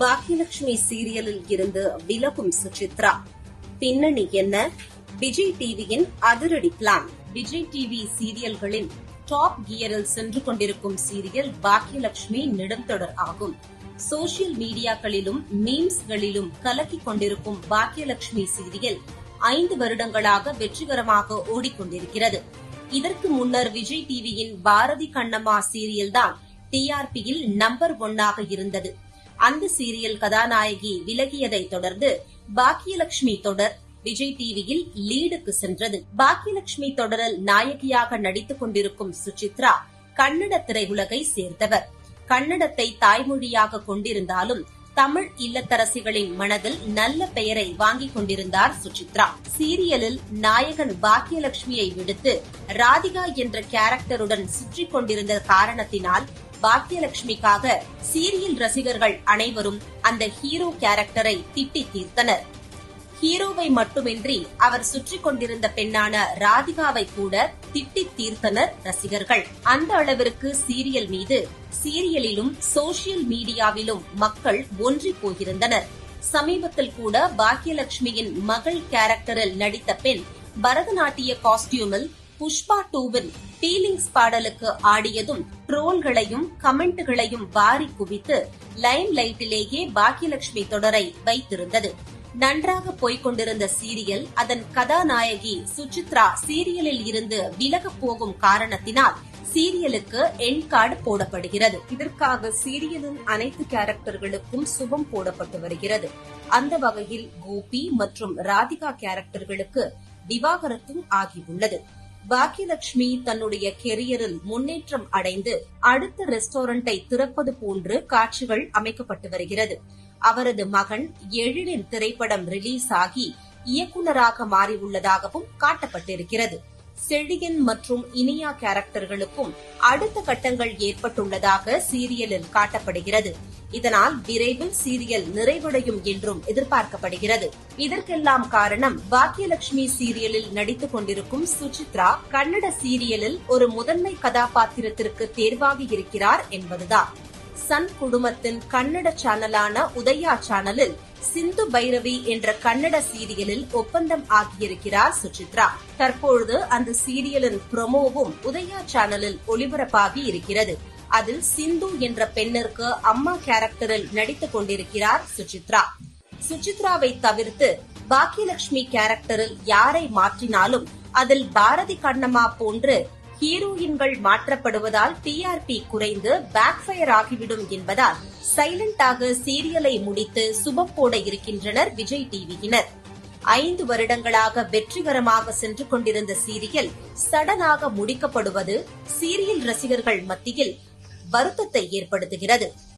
பாக்கியலட்சுமி சீரியலில் இருந்து விலகும் சுசித்ரா. பின்னணி என்ன? விஜய் டிவியின் அதிரடி பிளான் விஜய் டிவி சீரியல்களின் டாப் கியரில் சென்று கொண்டிருக்கும் சீரியல் பாக்கியலட்சுமி நெடுந்தொடர் ஆகும். சோசியல் மீடியாக்களிலும் மீம்ஸ்களிலும் கலக்கிக் கொண்டிருக்கும் பாக்கியலட்சுமி சீரியல் ஐந்து வருடங்களாக வெற்றிகரமாக ஓடிக்கொண்டிருக்கிறது. இதற்கு முன்னர் விஜய் டிவியின் பாரதி கண்ணம்மா சீரியல் தான் டிஆர்பியில் நம்பர் ஒன்னாக இருந்தது. அந்த சீரியல் கதாநாயகி விலகியதை தொடர்ந்து பாக்கியலட்சுமி தொடர் விஜய் டிவியில் லீடுக்கு சென்றது. பாக்கியலட்சுமி தொடரில் நாயகியாக நடித்துக் கொண்டிருக்கும் சுசித்ரா கன்னட திரையுலகை சேர்ந்தவர். கன்னடத்தை தாய்மொழியாக கொண்டிருந்தாலும் தமிழ் இல்லத்தரசிகளின் மனதில் நல்ல பெயரை வாங்கிக் கொண்டிருந்தார் சுசித்ரா. சீரியலில் நாயகன் பாக்கியலட்சுமியை விடுத்து ராதிகா என்ற கேரக்டருடன் சுற்றிக் கொண்டிருந்த காரணத்தினால் பாக்கியலட்சுமிக்காக சீரியல் ரசிகர்கள் அனைவரும் அந்த ஹீரோ கேரக்டரை திட்டி தீர்த்தனர். ஹீரோவை மட்டுமின்றி அவர் சுற்றி கொண்டிருந்த பெண்ணான ராதிகாவை கூட திட்டி தீர்த்தனர் ரசிகர்கள். அந்த அளவிற்கு சீரியல் மீது சீரியலிலும் சோசியல் மீடியாவிலும் மக்கள் ஒன்றி போயிருந்தனர். சமீபத்தில் கூட பாக்கியலட்சுமியின் மகள் கேரக்டரில் நடித்த பெண் பரதநாட்டிய காஸ்டியூமில் புஷ்பா டூவில் ஃபீலிங்ஸ் பாடலுக்கு ஆடியதும் ட்ரோல்களையும் கமெண்ட்களையும் வாரி குவித்து லைம் லைட்டிலேயே பாக்கியலட்சுமி தொடரை வைத்திருந்தது. நன்றாக போய்கொண்டிருந்த சீரியல் அதன் கதாநாயகி சுசித்ரா சீரியலில் இருந்து விலகப் போகும் காரணத்தினால் சீரியலுக்கு என் கார்டு போடப்படுகிறது. இதற்காக சீரியலின் அனைத்து கேரக்டர்களுக்கும் சுபம் போடப்பட்டு வருகிறது. அந்த வகையில் கோபி மற்றும் ராதிகா கேரக்டர்களுக்கு விவாகரத்தும் ஆகியுள்ளது. பாக்கியலட்சுமி தன்னுடைய கெரியரில் முன்னேற்றம் அடைந்து அடுத்த ரெஸ்டாரண்டை திறப்பது போன்று காட்சிகள் அமைக்கப்பட்டு வருகிறது. அவரது மகன் எழிலின் திரைப்படம் ரிலீஸ் ஆகி இயக்குநராக மாறியுள்ளதாகவும் காட்டப்பட்டிருக்கிறது. செழியன் மற்றும் இனியா கேரக்டர்களுக்கும் அடுத்த கட்டங்கள் ஏற்பட்டுள்ளதாக சீரியலில் காட்டப்படுகிறது. இதனால் விரைவில் சீரியல் நிறைவடையும் என்றும் எதிர்பார்க்கப்படுகிறது. இதற்கெல்லாம் காரணம் பாக்கியலட்சுமி சீரியலில் நடித்துக் கொண்டிருக்கும் சுசித்ரா. கன்னட சீரியலில் ஒரு முதன்மை கதாபாத்திரத்திற்கு தேர்வாகி இருக்கிறார் என்பதுதான். சன் குடும்பத்தின் கன்னட சேனலான உதயா சேனலில் சிந்து பைரவி என்ற கன்னட சீரியலில் ஒப்பந்தம் ஆகியிருக்கிறார் சுசித்ரா. தற்பொழுது அந்த சீரியலின் ப்ரொமோவும் உதயா சேனலில் ஒளிபரப்பாகி இருக்கிறது. அதில் சிந்து என்ற பெண்ணிற்கு அம்மா கேரக்டரில் நடித்துக் கொண்டிருக்கிறார் சுசித்ரா. சுசித்ராவை தவிர்த்து பாக்கியலட்சுமி கேரக்டரில் யாரை மாற்றினாலும் அதில் பாரதி கண்ணம்மா போன்று ஹீரோயின்கள் மாற்றப்படுவதால் டிஆர்பி குறைந்து பேக்ஃபயர் ஆகிவிடும் என்பதால் சைலண்டாக சீரியலை முடித்து சுபம் போட இருக்கின்றனர் விஜய் டிவியினர் ஐந்து வருடங்களாக வெற்றிகரமாக சென்று கொண்டிருந்த சீரியல் சடனாக முடிக்கப்படுவது சீரியல் ரசிகர்கள் மத்தியில் வருத்தத்தை ஏற்படுத்துகிறது.